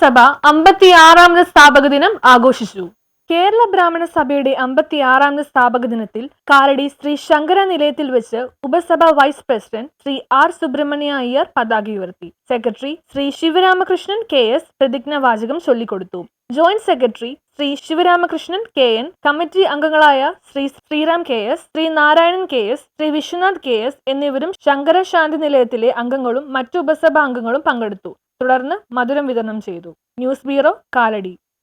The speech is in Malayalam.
സഭ അമ്പത്തിയാറാമത് സ്ഥാപക ദിനം ആഘോഷിച്ചു. കേരള ബ്രാഹ്മണ സഭയുടെ അമ്പത്തിയാറാമത് സ്ഥാപക ദിനത്തിൽ കാലടി ശ്രീ ശങ്കര നിലയത്തിൽ വെച്ച് ഉപസഭ vice president Shri R Subramania Iyer പതാക ഉയർത്തി. Secretary Shri Sivaramakrishnan K S പ്രതിജ്ഞാവാചകം ചൊല്ലിക്കൊടുത്തു. Joint secretary Shri Sivaramakrishnan K N committee അംഗങ്ങളായ Shri Sriram K S Shri Narayanan K S Shri Viswanath K S എന്നിവരും ശങ്കര ശാന്തി നിലയത്തിലെ അംഗങ്ങളും മറ്റു ഉപസഭാ അംഗങ്ങളും പങ്കെടുത്തു. തുടർന്ന് മധുരം വിതരണം ചെയ്തു. News bureau Kalady.